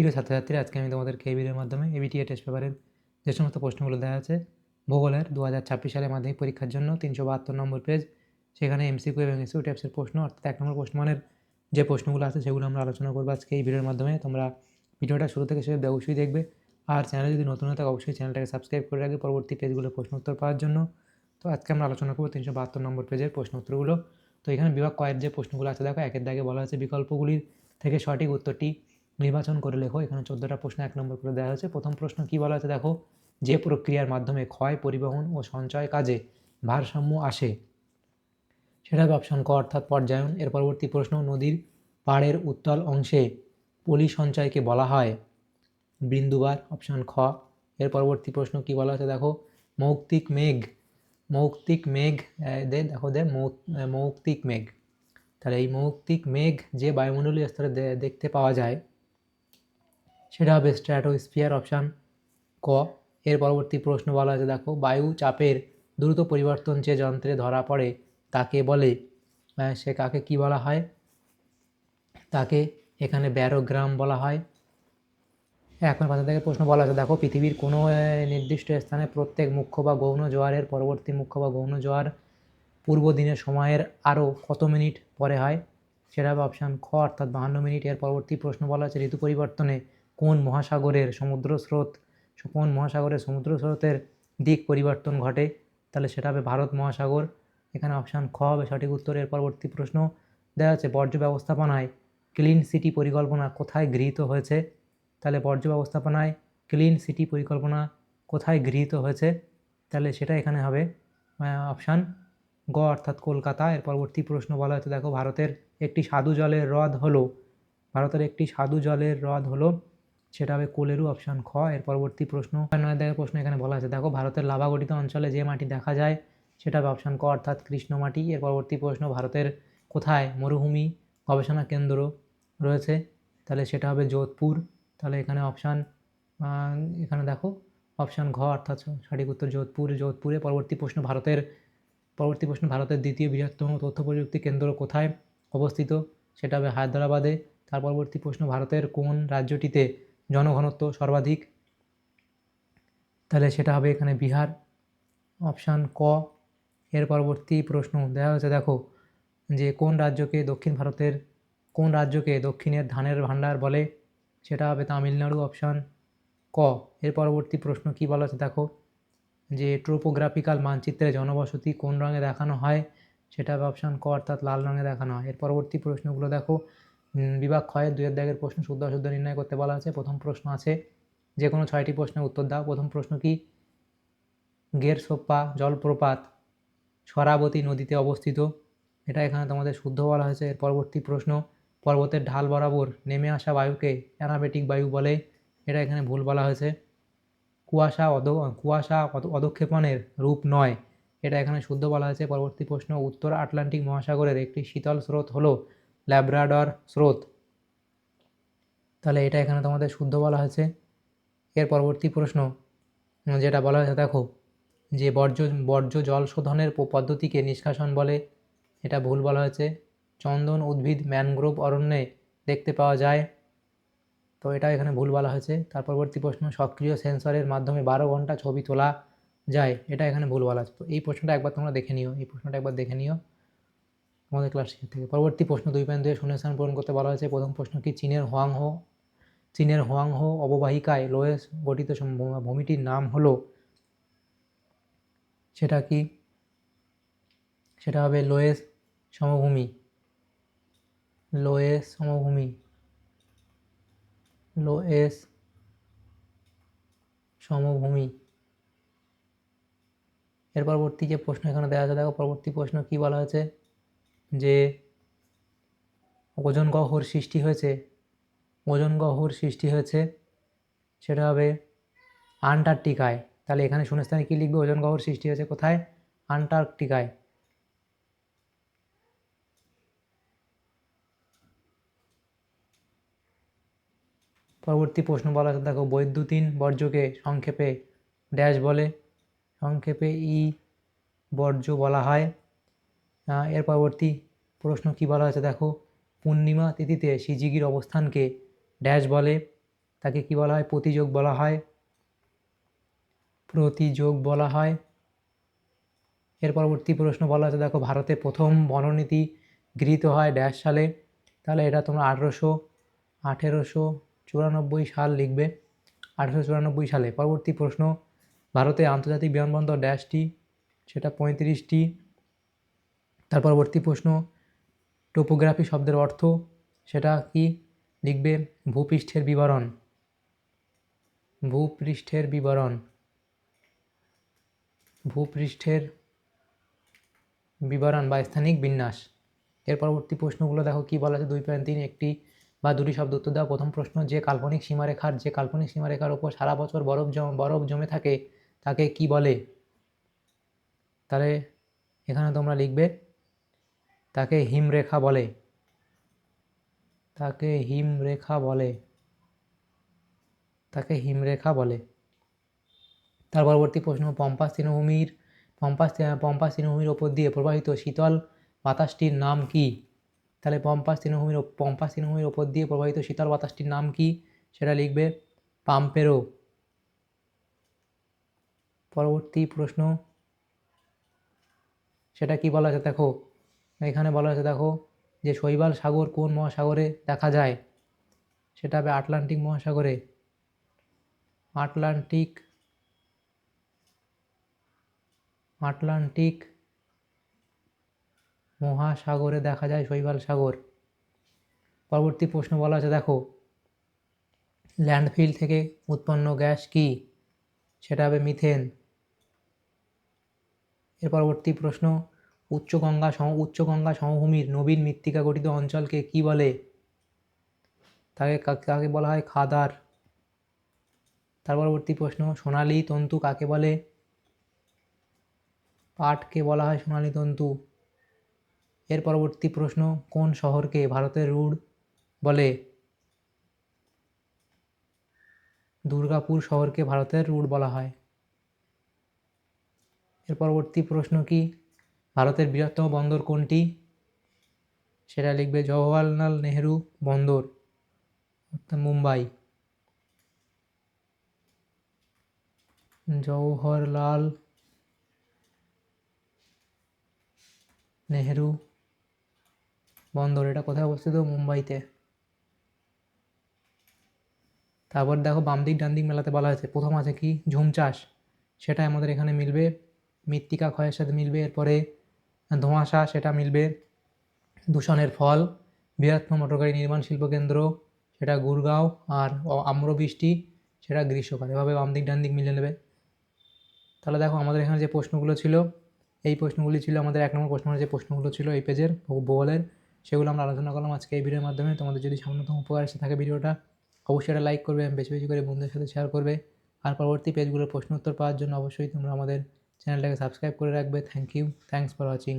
প্রিয় ছাত্রছাত্রীরা, আজকে আমি তোমাদেরকে এই মাধ্যমে এবিটিএ টেস্ট পেপারের যে সমস্ত প্রশ্নগুলো দেওয়া আছে, ভূগোলের দু হাজার ছাব্বিশ সালের মাধ্যমিক পরীক্ষার জন্য তিনশো বাহাত্তর নম্বর পেজ সেখানে এমসিকিউ এবং এসিউ টাইপসের প্রশ্ন, অর্থাৎ এক নম্বর প্রশ্নমানের যে প্রশ্নগুলো আছে, সেগুলো আমরা আলোচনা করব আজকে এই ভিডিওর মাধ্যমে। তোমরা ভিডিওটা শুরু থেকে শেষ অবশ্যই দেখবে। আর চ্যানেলে যদি নতুন হয়ে থাকে অবশ্যই চ্যানেলটাকে সাবস্ক্রাইব করে রাখবে পরবর্তী পেজগুলোর প্রশ্ন উত্তর পাওয়ার জন্য। তো আজকে আমরা আলোচনা করব তিনশো বাহাত্তর নম্বর পেজের প্রশ্ন উত্তরগুলো। তো এখানে বিভাগ কয়ের যে প্রশ্নগুলো আছে, দেখো একের দাগে বলা হয়েছে বিকল্পগুলির থেকে সঠিক উত্তরটি নির্বাচন করে লেখো। এখানে চোদ্দোটা প্রশ্ন এক নম্বর করে দেওয়া হয়েছে। প্রথম প্রশ্ন কী বলা হয়েছে? দেখো, যে প্রক্রিয়ার মাধ্যমে ক্ষয়, পরিবহন ও সঞ্চয় কাজে ভারসাম্য আসে, সেটা হবে অপশন ক, অর্থাৎ পর্যায়ন। এর পরবর্তী প্রশ্ন, নদীর পাড়ের উত্তল অংশে পলি সঞ্চয়কে বলা হয় বিন্দুবার অপশন খ। এর পরবর্তী প্রশ্ন কি বলা হয়েছে? দেখো, মৌক্তিক মেঘ মৌক্তিক মেঘ দে, দেখো, দে মৌক্তিক মেঘ। তাহলে এই মৌক্তিক মেঘ যে বায়ুমণ্ডলীয় স্তরে দেখতে পাওয়া যায় সেটা হবে স্ট্র্যাটোস্ফিয়ার অপশান ক। এর পরবর্তী প্রশ্ন বলা হয়েছে, দেখো, বায়ু চাপের দ্রুত পরিবর্তন যে যন্ত্রে ধরা পড়ে, তাকে বলে সে কাকে কি বলা হয়? তাকে এখানে ব্যারোগ্রাম বলা হয়। এখন পাশে থেকে প্রশ্ন বলা আছে দেখো, পৃথিবীর কোনো নির্দিষ্ট স্থানে প্রত্যেক মুখ্য বা গৌণ জোয়ারের পরবর্তী মুখ্য বা গৌণ জোয়ার পূর্ব দিনের সময়ের আরও কত মিনিট পরে হয়? সেটা হবে অপশান খ, অর্থাৎ বাহান্ন মিনিট। এর পরবর্তী প্রশ্ন বলা আছে ঋতু পরিবর্তনে কোন মহাসাগরের সমুদ্র স্রোত কোন মহাসাগরের সমুদ্র স্রোতের দিক পরিবর্তন ঘটে? তাহলে সেটা হবে ভারত মহাসাগর। এখানে অপশান খ হবে সঠিক উত্তর। এর পরবর্তী প্রশ্ন দেওয়া আছে, বর্জ্য ব্যবস্থাপনায় ক্লিন সিটি পরিকল্পনা কোথায় গৃহীত হয়েছে? তাহলে বর্জ্য ব্যবস্থাপনায় ক্লিন সিটি পরিকল্পনা কোথায় গৃহীত হয়েছে? তাহলে সেটা এখানে হবে। অপশান গ অর্থাৎ কলকাতা। এর পরবর্তী প্রশ্ন বলা হয়েছে, দেখো ভারতের একটি সাধু জলের হ্রদ হলো। ভারতের একটি সাধু জলের হ্রদ হলো সেটা হবে কোলেরু অপশান খ, এর পরবর্তী প্রশ্ন। নয় প্রশ্ন এখানে বলা আছে। দেখো, ভারতের লাভা গঠিত অঞ্চলে যে মাটি দেখা যায়, সেটা হবে অপশান ক, অর্থাৎ কৃষ্ণ মাটি। এর পরবর্তী প্রশ্ন, ভারতের কোথায় মরুভূমি গবেষণা কেন্দ্র রয়েছে? তাহলে সেটা হবে যোধপুর। তাহলে এখানে অপশান এখানে দেখো অপশান ঘ, অর্থাৎ সঠিক উত্তর যোধপুর। যোধপুরে পরবর্তী প্রশ্ন, ভারতের, পরবর্তী প্রশ্ন, ভারতের দ্বিতীয় বৃহত্তম তথ্য প্রযুক্তি কেন্দ্র কোথায় অবস্থিত? সেটা হবে হায়দ্রাবাদে। তার পরবর্তী প্রশ্ন, ভারতের কোন রাজ্যটিতে জনঘনত্ব সর্বাধিক, তাহলে সেটা হবে এখানে বিহার, অপশান ক। এর পরবর্তী প্রশ্ন, দেখা হচ্ছে দেখো যে কোন রাজ্যকে দক্ষিণ ভারতের, কোন রাজ্যকে দক্ষিণের ধানের ভাণ্ডার বলে? সেটা হবে তামিলনাড়ু, অপশান ক। এর পরবর্তী প্রশ্ন কি বলা আছে দেখো? যে ট্রোপোগ্রাফিক্যাল মানচিত্রে জনবসতি কোন রঙে দেখানো হয়? সেটা হবে অপশান ক, অর্থাৎ লাল রঙে দেখানো হয়। এর পরবর্তী প্রশ্নগুলো দেখো। বিভাগ ক্ষয়ের দুয়ের দাগের প্রশ্ন শুদ্ধ অশুদ্ধ নির্ণয় করতে বলা আছে। প্রথম প্রশ্ন আছে যে কোনো ছয়টি প্রশ্নের উত্তর দাও। প্রথম প্রশ্ন কি? গেরসোপ্পা জলপ্রপাত, সরাবতী নদীতে অবস্থিত। এটা এখানে তোমাদের শুদ্ধ বলা হয়েছে। এর পরবর্তী প্রশ্ন, পর্বতের ঢাল বরাবর নেমে আসা বায়ুকে অ্যানাবেটিক বায়ু বলে। এটা এখানে ভুল বলা হয়েছে। কুয়াশা অদ কুয়াশা অধক্ষেপণের রূপ নয়। এটা এখানে শুদ্ধ বলা হয়েছে। পরবর্তী প্রশ্ন, উত্তর আটলান্টিক মহাসাগরের একটি শীতল স্রোত হলো ল্যাব্রাডর স্রোত। তাহলে এটা এখানে তোমাদের শুদ্ধ বলা হয়েছে। এর পরবর্তী প্রশ্ন যেটা বলা হয়েছে, দেখো, যে বর্জ্য বর্জ্য জল শোধনের পদ্ধতিকে নিষ্কাশন বলে, এটা ভুল বলা হয়েছে। চন্দন, উদ্ভিদ, ম্যানগ্রোভ অরণ্যে দেখতে পাওয়া যায়। তো এটা এখানে ভুল বলা হয়েছে। তার পরবর্তী প্রশ্ন, সক্রিয় সেন্সরের মাধ্যমে বারো ঘণ্টা ছবি তোলা যায়। এটা এখানে ভুল বলা আছে তো এই প্রশ্নটা একবার তোমরা দেখে নিও। এই প্রশ্নটা একবার দেখে নিও। আমাদের ক্লাস থেকে। পরবর্তী প্রশ্ন দুই পয়েন্ট দুই শূন্যস্থান পূরণ করতে বলা হয়েছে। প্রথম প্রশ্ন কি চীনের হোয়াংহো? চীনের হোয়াংহো অববাহিকায় লোয়েস গঠিত ভূমিটির নাম হলো, সেটা কি? সেটা হবে লোয়েস সমভূমি। লোয়েস সমভূমি। লোয়েস সমভূমি। এর পরবর্তী যে প্রশ্ন এখানে দেওয়া আছে, দেখো, পরবর্তী প্রশ্ন কি বলা হয়েছে? যে ওজন গহ্বর সৃষ্টি হয়েছে, ওজন গহ্বর সৃষ্টি হয়েছে, সেটা হবে আন্টার্কটিকায়। তাহলে এখানে শূন্যস্থানে কী লিখবে? ওজন গহ্বর সৃষ্টি হয়েছে কোথায়? আন্টার্কটিকায়। পরবর্তী প্রশ্ন বলা আছে, দেখো, বৈদ্যুতিন বর্জ্যকে সংক্ষেপে ড্যাশ বলে, সংক্ষেপে ই বর্জ্য বলা হয়। এর পরবর্তী প্রশ্ন কি বলা হয়েছে? দেখো, পূর্ণিমা তিথিতে সিজিগির অবস্থানকে ড্যাশ বলে। তাকে কি বলা হয়? প্রতিযোগ বলা হয়। প্রতিযোগ বলা হয়। এর পরবর্তী প্রশ্ন বলা আছে দেখো, ভারতে প্রথম বননীতি গৃহীত হয় ড্যাশ সালে। তাহলে এটা তোমরা আঠেরোশো আঠেরোশো চুরানব্বই সাল লিখবে। আঠেরোশো চুরানব্বই সালে। পরবর্তী প্রশ্ন, ভারতে আন্তর্জাতিক বিমানবন্দর ড্যাশটি সেটা পঁয়ত্রিশটি। তার পরবর্তী প্রশ্ন, টোপোগ্রাফি শব্দের অর্থ সেটা কি? লিখবে, ভূপৃষ্ঠের বিবরণ। ভূপৃষ্ঠের বিবরণ। ভূপৃষ্ঠের বিবরণ বা স্থানিক বিন্যাস। এর পরবর্তী প্রশ্নগুলো দেখো কি বলা আছে? দুই পয়েন্ট তিন, একটি বা দুটি শব্দ উত্তর দেওয়া। প্রথম প্রশ্ন, যে কাল্পনিক সীমারেখার, যে কাল্পনিক সীমারেখার ওপর সারা বছর বরফ জম বরফ জমে থাকে, তাকে কি বলে? তাহলে এখানে তোমরা লিখবে তাকে হিমরেখা বলে। তাকে হিমরেখা বলে। তাকে হিমরেখা বলে। তার পরবর্তী প্রশ্ন, পম্পাস তৃণভূমির, পম্পাস পম্পাস তৃণভূমির ওপর দিয়ে প্রবাহিত শীতল বাতাসটির নাম কি? তাহলে পম্পাস তৃণভূমির পম্পাস তৃণভূমির ওপর দিয়ে প্রবাহিত শীতল বাতাসটির নাম কি? সেটা লিখবে পাম্পেরো। পরবর্তী প্রশ্ন, সেটা কি বলা আছে? দেখো এখানে বলা আছে দেখো, যে শৈবাল সাগর কোন মহাসাগরে দেখা যায়? সেটা হবে আটলান্টিক মহাসাগরে। আটলান্টিক আটলান্টিক মহাসাগরে দেখা যায় শৈবাল সাগর। পরবর্তী প্রশ্ন বলা আছে দেখো, ল্যান্ডফিল থেকে উৎপন্ন গ্যাস কি? সেটা হবে মিথেন। এর পরবর্তী প্রশ্ন উচ্চগঙ্গা সম উচ্চগঙ্গা সমভূমির নবীন মৃত্তিকা গঠিত অঞ্চলকে কি বলে? তাকে কা- কাকে বলা হয়? খাদার। তার পরবর্তী প্রশ্ন, সোনালী তন্তু কাকে বলে? পাটকে বলা হয় সোনালী তন্তু। এর পরবর্তী প্রশ্ন, কোন শহরকে ভারতের রুড় বলে? দুর্গাপুর শহরকে ভারতের রুড় বলা হয়। এর পরবর্তী প্রশ্ন কি? ভারতের বৃহত্তম বন্দর কোনটি? সেটা লিখবে জওহরলাল নেহেরু বন্দর মুম্বাই। জওহরলাল নেহেরু বন্দর, এটা কোথায় অবস্থিত? মুম্বাইতে। তারপর দেখো বাম দিক ডান দিক মেলাতে বলা হয়েছে। প্রথম আছে কি? ঝুম চাষ। সেটা আমাদের এখানে মিলবে। মৃত্তিকা ক্ষয়ের সাথে মিলবে। এরপরে ধোঁয়াশা, সেটা মিলবে। দূষণের ফল, বৃহত্তম মোটরগাড়ি নির্মাণ শিল্পকেন্দ্র সেটা গুরগাঁও, আর আম্রবৃষ্টি, সেটা গ্রীষ্মকাল। এভাবে বাম দিক, ডান দিক মিলে নেবে। তাহলে দেখো, আমাদের এখানে যে প্রশ্নগুলো ছিল, এই প্রশ্নগুলি ছিল আমাদের এক নম্বর প্রশ্নের যে প্রশ্নগুলো ছিল এই পেজের ভূগোলের সেগুলো আমরা আলোচনা করলাম আজকে এই ভিডিওর মাধ্যমে। তোমাদের যদি সামান্যতম উপকার এসে থাকে ভিডিওটা, অবশ্যই এটা লাইক করবে, বেশি বেশি করে বন্ধুদের সাথে শেয়ার করবে। আর পরবর্তী পেজগুলোর প্রশ্ন উত্তর পাওয়ার জন্য অবশ্যই তোমরা আমাদের চ্যানেলটাকে সাবস্ক্রাইব করে রাখবে। Thank you thanks for watching